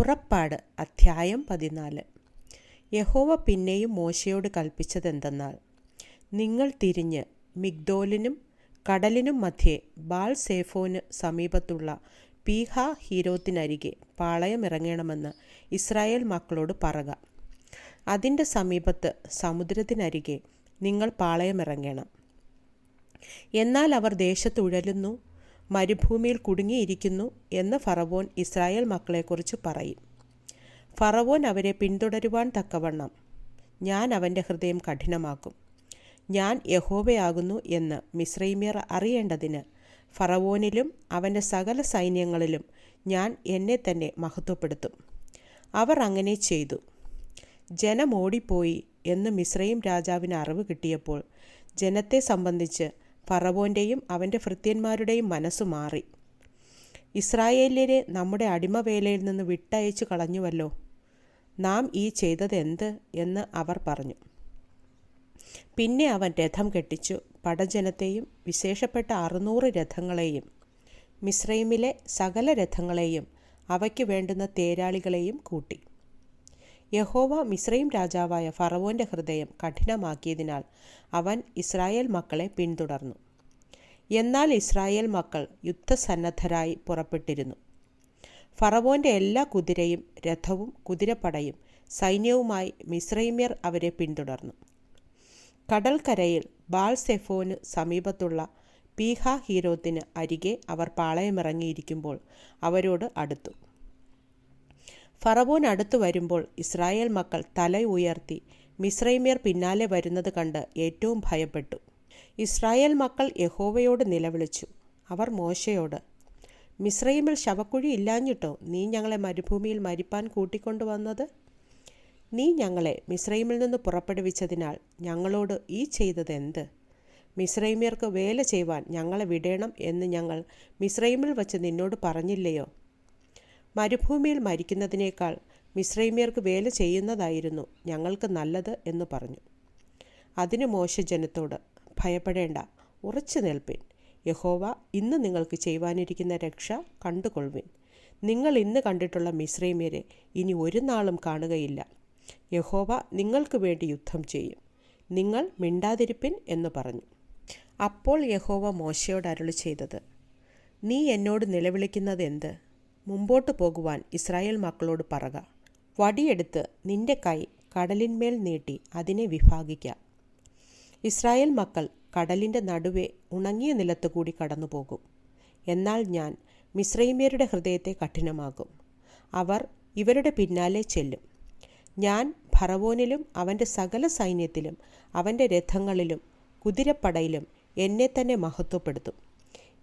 പുറപ്പാട് അധ്യായം പതിനാല്. യഹോവ പിന്നെയും മോശയോട് കൽപ്പിച്ചതെന്തെന്നാൽ നിങ്ങൾ തിരിഞ്ഞ് മിഗ്ദോലിനും കടലിനും മധ്യേ ബാൽ സേഫോന് സമീപത്തുള്ള പീഹ ഹീരോത്തിനരികെ പാളയമിറങ്ങണമെന്ന് ഇസ്രായേൽ മക്കളോട് പറക. അതിന്റെ സമീപത്ത് സമുദ്രത്തിനരികെ നിങ്ങൾ പാളയമിറങ്ങണം എന്നാൽ അവർ ദേശത്തുഴലുന്നു മരുഭൂമിയിൽ കുടുങ്ങിയിരിക്കുന്നു എന്ന് ഫറവോൻ ഇസ്രായേൽ മക്കളെക്കുറിച്ച് പറയും. ഫറവോൻ അവരെ പിന്തുടരുവാൻ തക്കവണ്ണം. ഞാൻ അവന്റെ ഹൃദയം കഠിനമാക്കും. ഞാൻ യഹോവയാകുന്നു എന്ന് മിശ്രൈമ്യർ അറിയേണ്ടതിന് ഫറവോനിലും അവന്റെ സകല സൈന്യങ്ങളിലും ഞാൻ എന്നെ തന്നെ മഹത്വപ്പെടുത്തും. അവർ അങ്ങനെ ചെയ്തു. ജനം ഓടിപ്പോയി എന്ന് മിശ്രയും രാജാവിന് അറിവ് കിട്ടിയപ്പോൾ ജനത്തെ സംബന്ധിച്ച് ഫറവോന്റെയും അവന്റെ ഭൃത്യന്മാരുടെയും മനസ്സ് മാറി. ഇസ്രായേല്യരെ നമ്മുടെ അടിമവേലയിൽ നിന്ന് വിട്ടയച്ചു കളഞ്ഞുവല്ലോ. നാം ഈ ചെയ്തത് എന്ത് എന്ന് അവർ പറഞ്ഞു. പിന്നെ അവൻ രഥം കെട്ടിച്ചു. പടജനത്തെയും വിശേഷപ്പെട്ട അറുന്നൂറ് രഥങ്ങളെയും മിശ്രൈമിലെ സകല രഥങ്ങളെയും അവയ്ക്ക് വേണ്ടുന്ന തേരാളികളെയും കൂട്ടി. യഹോവ മിശ്രയും രാജാവായ ഫറവോന്റെ ഹൃദയം കഠിനമാക്കിയതിനാൽ അവൻ ഇസ്രായേൽ മക്കളെ പിന്തുടർന്നു. എന്നാൽ ഇസ്രായേൽ മക്കൾ യുദ്ധസന്നദ്ധരായി പുറപ്പെട്ടിരുന്നു. ഫറവോന്റെ എല്ലാ കുതിരയും രഥവും കുതിരപ്പടയും സൈന്യവുമായി മിശ്രൈമ്യർ അവരെ പിന്തുടർന്നു. കടൽക്കരയിൽ ബാൽസെഫോന് സമീപത്തുള്ള പീഹ ഹീരോത്തിന് അരികെ അവർ പാളയമിറങ്ങിയിരിക്കുമ്പോൾ അവരോട് അടുത്തു. ഫറവോൻ അടുത്തു വരുമ്പോൾ ഇസ്രായേൽ മക്കൾ തല ഉയർത്തി മിശ്രൈമ്യർ പിന്നാലെ വരുന്നത് കണ്ട് ഏറ്റവും ഭയപ്പെട്ടു. ഇസ്രായേൽ മക്കൾ യഹോവയോട് നിലവിളിച്ചു. അവർ മോശയോട് മിശ്രൈമിൽ ശവക്കുഴി ഇല്ലാഞ്ഞിട്ടോ? നീ ഞങ്ങളെ മരുഭൂമിയിൽ മരിപ്പാൻ കൂട്ടിക്കൊണ്ടുവന്നത്? നീ ഞങ്ങളെ മിശ്രൈമിൽ നിന്ന് പുറപ്പെടുവിച്ചതിനാൽ ഞങ്ങളോട് ഈ ചെയ്തത് എന്ത് വേല ചെയ്യുവാൻ ഞങ്ങളെ വിടേണം എന്ന് ഞങ്ങൾ മിശ്രൈമിൽ വച്ച് നിന്നോട് പറഞ്ഞില്ലയോ? മരുഭൂമിയിൽ മരിക്കുന്നതിനേക്കാൾ മിശ്രൈമ്യർക്ക് വേല ചെയ്യുന്നതായിരുന്നു ഞങ്ങൾക്ക് നല്ലത് എന്ന് പറഞ്ഞു. അതിന് മോശ ജനത്തോട് ഭയപ്പെടേണ്ട ഉറച്ചു നിൽപ്പിൻ. യഹോവ ഇന്ന് നിങ്ങൾക്ക് ചെയ്യുവാനിരിക്കുന്ന രക്ഷ കണ്ടുകൊള്ളുവിൻ. നിങ്ങൾ ഇന്ന് കണ്ടിട്ടുള്ള മിശ്രൈമ്യരെ ഇനി ഒരു നാളും കാണുകയില്ല. യഹോവ നിങ്ങൾക്ക് വേണ്ടി യുദ്ധം ചെയ്യും. നിങ്ങൾ മിണ്ടാതിരിപ്പിൻ എന്ന് പറഞ്ഞു. അപ്പോൾ യഹോവ മോശയോട് അരുളി ചെയ്തത് നീ എന്നോട് നിലവിളിക്കുന്നത് എന്ത് മുമ്പോട്ട് പോകുവാൻ ഇസ്രായേൽ മക്കളോട് പറക. വടിയെടുത്ത് നിന്റെ കൈ കടലിന്മേൽ നീട്ടി അതിനെ വിഭാഗിക്ക. ഇസ്രായേൽ മക്കൾ കടലിന്റെ നടുവെ ഉണങ്ങിയ നിലത്ത് കൂടി കടന്നുപോകും. എന്നാൽ ഞാൻ മിശ്രൈമ്യരുടെ ഹൃദയത്തെ കഠിനമാകും. അവർ ഇവരുടെ പിന്നാലെ ചെല്ലും. ഞാൻ ഭറവോനിലും അവന്റെ സകല സൈന്യത്തിലും അവന്റെ രഥങ്ങളിലും കുതിരപ്പടയിലും എന്നെ തന്നെ മഹത്വപ്പെടുത്തും.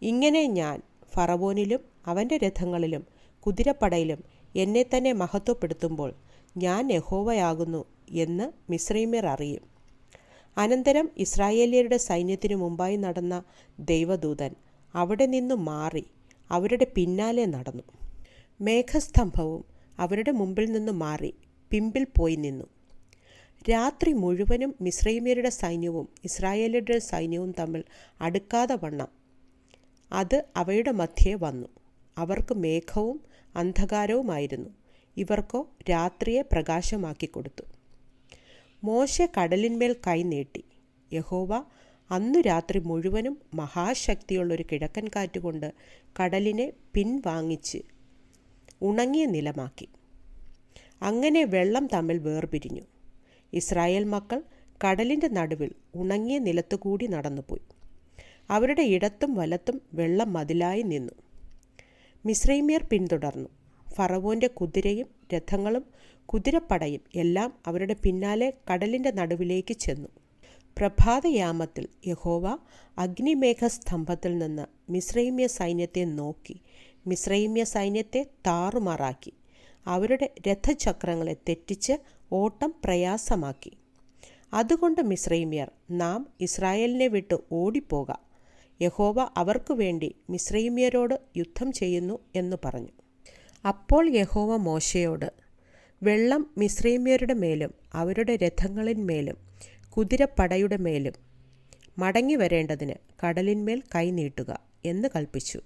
ഇങ്ങനെ ഞാൻ ഫറവോനിലും അവന്റെ രഥങ്ങളിലും കുതിരപ്പടയിലും എന്നെ തന്നെ മഹത്വപ്പെടുത്തുമ്പോൾ ഞാൻ യഹോവയാകുന്നു എന്ന് മിശ്രൈമ്യർ അറിയും. അനന്തരം ഇസ്രായേലിയരുടെ സൈന്യത്തിനു മുമ്പായി നടന്ന ദൈവദൂതൻ അവിടെ നിന്നു മാറി അവരുടെ പിന്നാലെ നടന്നു. മേഘസ്തംഭവും അവരുടെ മുമ്പിൽ നിന്നു മാറി പിമ്പിൽ പോയി നിന്നു. രാത്രി മുഴുവനും മിശ്രൈമ്യരുടെ സൈന്യവും ഇസ്രായേലിയുടെ സൈന്യവും തമ്മിൽ അടുക്കാതെ വണ്ണം. അത് അവയുടെ മധ്യേ വന്നു. അവർക്ക് മേഘവും അന്ധകാരവുമായിരുന്നു. ഇവർക്കോ രാത്രിയെ പ്രകാശമാക്കി കൊടുത്തു. മോശ കടലിന്മേൽ കൈ നീട്ടി. യഹോവ അന്നു രാത്രി മുഴുവനും മഹാശക്തിയുള്ളൊരു കിഴക്കൻ കാറ്റുകൊണ്ട് കടലിനെ പിൻവാങ്ങിച്ച് ഉണങ്ങിയ നിലമാക്കി. അങ്ങനെ വെള്ളം തമ്മിൽ വേർപിരിഞ്ഞു. ഇസ്രായേൽ മക്കൾ കടലിന്റെ നടുവിൽ ഉണങ്ങിയ നിലത്തുകൂടി നടന്നുപോയി. അവരുടെ ഇടത്തും വലത്തും വെള്ളം മതിലായി നിന്നു. മിശ്രൈമ്യർ പിന്തുടർന്നു. ഫറവോന്റെ കുതിരയും രഥങ്ങളും കുതിരപ്പടയും എല്ലാം അവരുടെ പിന്നാലെ കടലിന്റെ നടുവിലേക്ക് ചെന്നു. പ്രഭാതയാമത്തിൽ യഹോവ അഗ്നിമേഘസ്തംഭത്തിൽ നിന്ന് മിശ്രൈമ്യ സൈന്യത്തെ നോക്കി മിശ്രൈമ്യ സൈന്യത്തെ താറുമാറാക്കി അവരുടെ രഥചക്രങ്ങളെ തെറ്റിച്ച് ഓട്ടം പ്രയാസമാക്കി. അതുകൊണ്ട് മിശ്രൈമ്യർ നാം ഇസ്രായേലിനെ വിട്ട് ഓടിപ്പോകാം. യഹോവ അവർക്കു വേണ്ടി മിശ്രൈമ്യരോട് യുദ്ധം ചെയ്യുന്നു എന്ന് പറഞ്ഞു. അപ്പോൾ യഹോവ മോശയോട് വെള്ളം മിശ്രൈമ്യരുടെ മേലും അവരുടെ രഥങ്ങളിന്മേലും കുതിരപ്പടയുടെ മേലും മടങ്ങി വരേണ്ടതിന് കടലിന്മേൽ കൈനീട്ടുക എന്ന് കൽപ്പിച്ചു.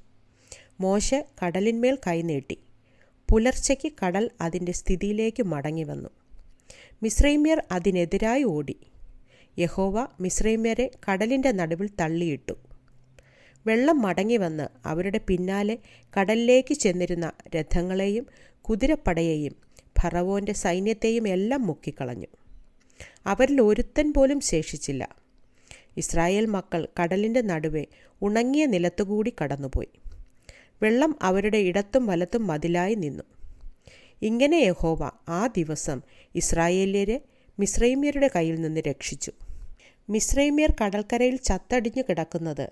മോശ കടലിന്മേൽ കൈനീട്ടി പുലർച്ചയ്ക്ക് കടൽ അതിന്റെ സ്ഥിതിയിലേക്ക് മടങ്ങി വന്നു മിശ്രൈമ്യർ അതിനെതിരായി ഓടി. യഹോവ മിശ്രൈമ്യരെ കടലിന്റെ നടുവിൽ തള്ളിയിട്ടു. വെള്ളം മടങ്ങി വന്ന് അവരുടെ പിന്നാലെ കടലിലേക്ക് ചെന്നിരുന്ന രഥങ്ങളെയും കുതിരപ്പടയെയും ഫറവോന്റെ സൈന്യത്തെയും എല്ലാം മുക്കിക്കളഞ്ഞു. അവരിൽ ഒരുത്തൻ പോലും ശേഷിച്ചില്ല. ഇസ്രായേൽ മക്കൾ കടലിന്റെ നടുവെ ഉണങ്ങിയ നിലത്തുകൂടി കടന്നുപോയി. വെള്ളം അവരുടെ ഇടത്തും വലത്തും മതിലായി നിന്നു. ഇങ്ങനെ യഹോവ ആ ദിവസം ഇസ്രായേല്യരെ മിശ്രൈമ്യരുടെ കയ്യിൽ നിന്ന് രക്ഷിച്ചു. മിശ്രൈമ്യർ കടൽക്കരയിൽ ചത്തടിഞ്ഞു കിടക്കുന്നത്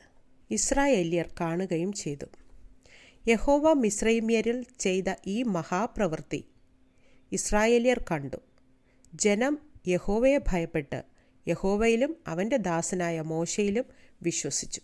ഇസ്രായേല്യർ കാണുകയും ചെയ്തു. യഹോവ മിസ്രൈമ്യരിൽ ചെയ്ത ഈ മഹാപ്രവൃത്തി ഇസ്രായേല്യർ കണ്ടു. ജനം യഹോവയെ ഭയപ്പെട്ട് യഹോവയിലും അവന്റെ ദാസനായ മോശയിലും വിശ്വസിച്ചു.